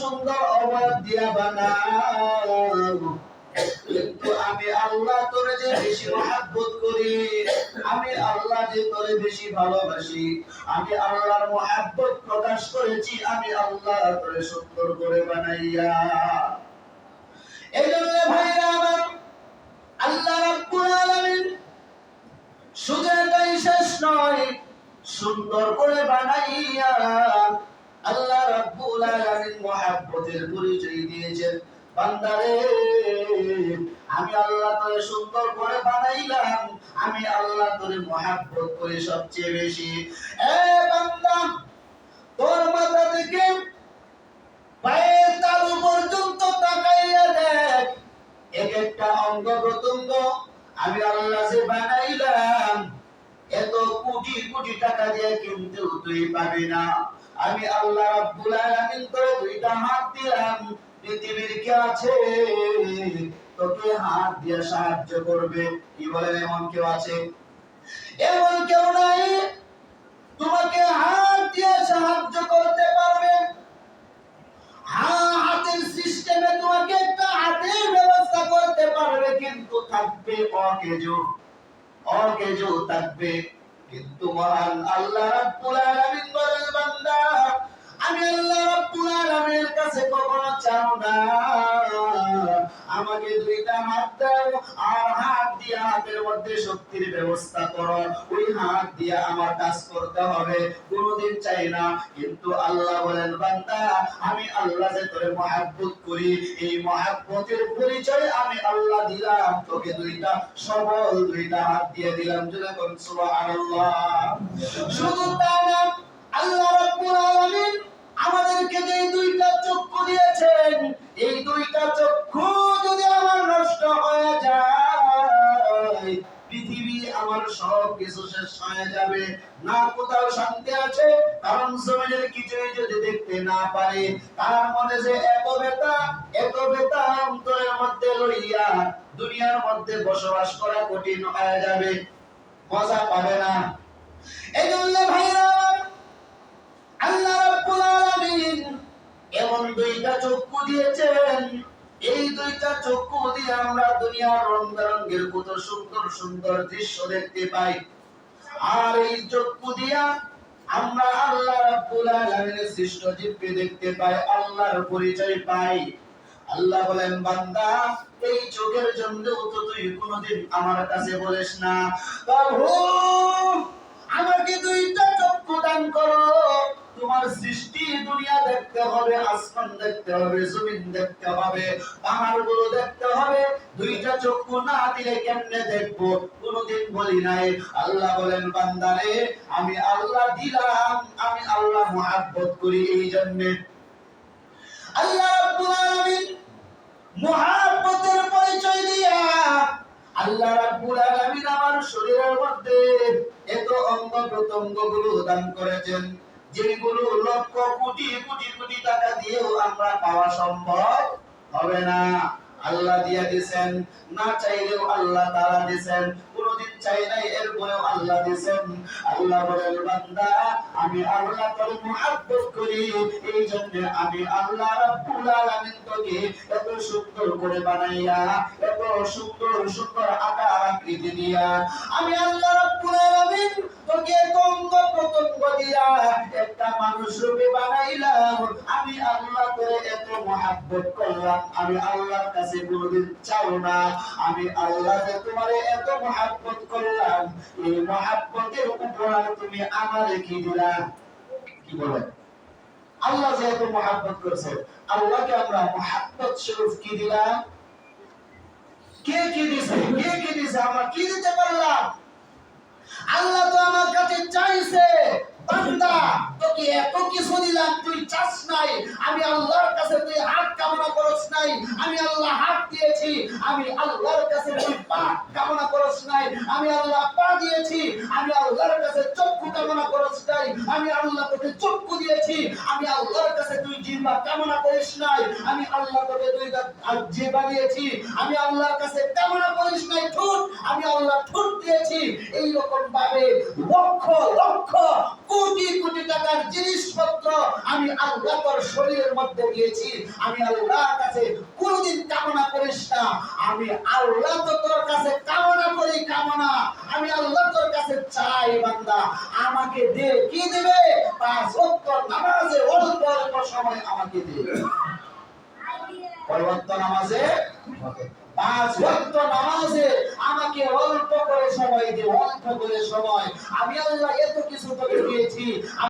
সুন্দর অবয়ব দিয়া বানাও। কিন্তু আমি আল্লাহ তোরে যে বেশি মহাব্বত করি, আমি আল্লাহ যে তোরে বেশি ভালোবাসি, আমি আল্লাহর মহাব্বত প্রকাশ করেছি, আমি আল্লাহ তোরে সুন্দর করে বানাইয়া। এই জন্য ভাইরা আমার আল্লাহ রাব্বুল আলামিন এটাই শেষ নয়, সুন্দর করে বানাইয়া আল্লাহ রাব্বুল আলামিন মহাব্বতের পরিচয় দিয়েছেন। বান্দারে, আমি আল্লাহ তোরে সুন্দর করে বানাইলাম, আমি আল্লাহ তোরে মহাব্বত করি সবচেয়ে বেশি। এ বান্দা, তোর মাথা থেকে পায়ের তালু পর্যন্ত তাকাইয়া দেখ। এক একটা অঙ্গ প্রত্যঙ্গ আমি আল্লাহ বানাইলাম, এত কোটি কোটি টাকা দিয়ে কিন্তু তুই পাবি না। আমি আল্লাহ রাব্বুল আলামিন তোরে দুইটা হাত দিলাম। পৃথিবীর কে আছে? তোকে হাত দিয়ে সাহায্য করবে। কি বলেন, এমন কেউ আছে? এমন কেউ নাই। তোমাকে হাত দিয়ে সাহায্য করতে পারবে। হাতের সিস্টেমে তোমাকে একটা হাতের ব্যবস্থা করতে পারবে, কিন্তু থাকবে অকেজো। অকেজো থাকবে। কিন্তু মহান আল্লাহ রাব্বুল আলামিন আমি আল্লাহ রাব্বুল আলামিনের কাছে কখনো চাও না। আমাকে দুইটা হাত দাও, আর হাত দিয়ে হাতের মধ্যে শক্তির ব্যবস্থা করো। ওই হাত দিয়ে আমার কাজ করতে হবে, কোনোদিন চাই না। কিন্তু আল্লাহ বলেন, বান্দা, আমি আল্লাহ যে তোরে মহাব্বত করি, এই মহাব্বতের পরিচয় আমি আল্লাহ দিলাম। তোকে দুইটা সবল দুইটা হাত দিয়ে দিলাম। যেরকম সুবহানাল্লাহ। শুধু তাই না পৃথিবী আমার সব কিছু শেষ হয়ে যাবে। না কোথাও শান্তি আছে, কারণ জমিনের কিছুই যদি দেখতে না পারে, তার মনে যে এত বেতা এত বেতা অন্তরের মধ্যে লইয়া দুনিয়ার মধ্যে বসবাস করা কঠিন হয়ে যাবে। মজা পাবে না। এই জন্য ভাইরা আল্লাহ রাব্বুল আলামিন এমন দুইটা চক্ষু দিয়েছেন। এই দুইটা চক্ষু দিয়ে আমরা দুনিয়ার রং বেরঙ্গের কত সুন্দর সুন্দর দৃশ্য দেখতে পাই, আর এই চক্ষু দিয়া আমরা আল্লাহ রাব্বুল আলামিনের সৃষ্ট জীবকে দেখতে পাই, আল্লাহর পরিচয় পাই। আল্লাহ বলেন, বান্দা, এই চোখের জন্য তো তুই কোনোদিন আমার কাছে বলিস না। প্রভু আমাকে দুইটা চক্ষু দান করো। তোমার সৃষ্টি দুনিয়া দেখতে হবে, আসমান দেখতে হবে, জমিন দেখতে হবে পাহাড়গুলো দেখতে হবে। দুইটা চক্ষু না দিলে কেমনে দেখব? কোনোদিন বলি নাই। আল্লাহ বলেন, বান্দারে, আমি আল্লাহ দিলাম, আমি আল্লাহ মহাব্বত করি এই জন্যে। আল্লাহ মহাব্বতের পরিচয় দিয়া আল্লাহ রাব্বুল আলামিন আমার শরীরের মধ্যে এত অঙ্গ প্রত্যঙ্গগুলো দান করেছেন। যেগুলো লক্ষ কোটি কোটি কোটি টাকা দিয়েও আমরা পাওয়া সম্ভব হবে না। আল্লাহ দিয়া দিছেন, না চাইলেও আল্লাহ তারা দিছেন, কোনদিন চাই নাই, এরপরেও আল্লাহ দিছেন। আল্লাহ বলেন, বান্দা, আমি আল্লাহ তোর মুহাব্বত করি এই জন্য আমি আল্লাহ রাব্বুল আলামিন তোকে এত সুন্দর করে বানাইয়া, এত সুন্দর সুন্দর আকার আকৃতি দিয়া, আমি আল্লাহ রাব্বুল আলামিন আমি আল্লাহ আমি আল্লাহর কাছে কোনোদিন চাও না। আমি আল্লাহ তোমারে এত মহাব্বত করলাম, এই মহাব্বতের উপহার তুমি আমারে কি দিলা? কি বলে? আল্লাহ যে এত মহাব্বত করছে, আল্লাহকে আমরা মহাব্বত স্বরূপ কি দিলাম? কে কি দিছে? কে কি দিছে? আমরা কি দিতে পারলাম? আল্লাহ তো আমার কাছে চাইছে বান্দা তোকে এত কিছু দিলাম, তুই চাস নাই। আমি আল্লাহর কাছে তুই হাত কামনা করস নাই। আমি আল্লাহ হাত দিয়েছি, আমি আল্লাহর কাছে তুই পা কামনা করস নাই। আমি আল্লাহ পা দিয়েছি, আমি আল্লাহর কাছে চক্ষু কামনা করস নাই। আমি আল্লাহ তোকে চক্ষু দিয়েছি, আমি আল্লাহর কাছে তুই জিহ্বা কামনা করিস নাই। আমি আল্লাহ তোকে দুই জিহ্বা দিয়েছি আমি আল্লাহর কাছে কামনা করিস নাই, ঠোঁট। আমি আল্লাহ ঠোঁট দিয়েছি। এই রকম ভাবে লক্ষ লক্ষ জিনিসপত্র আমি আল্লাহ তোর শরীরের মধ্যে দিয়েছি। আমি আল্লাহর কাছে কোনদিন কামনা করিস না। আমি আল্লাহ তো তোর কাছে কামনা করি, কামনা। আমি আল্লাহ তোর কাছে চাই, বান্দা। আমাকে দে, কি দিবে? পাঁচ ওয়াক্ত নামাজে, অল্প অল্প সময় আমাকে দে। পরবর্ত নামাজে? পাঁচ ওয়াক্ত নামাজে আমাকে অল্প করে সময় দে, অল্প করে সময়। আমি আল্লাহ এত কিছু তোকে দিয়েছি।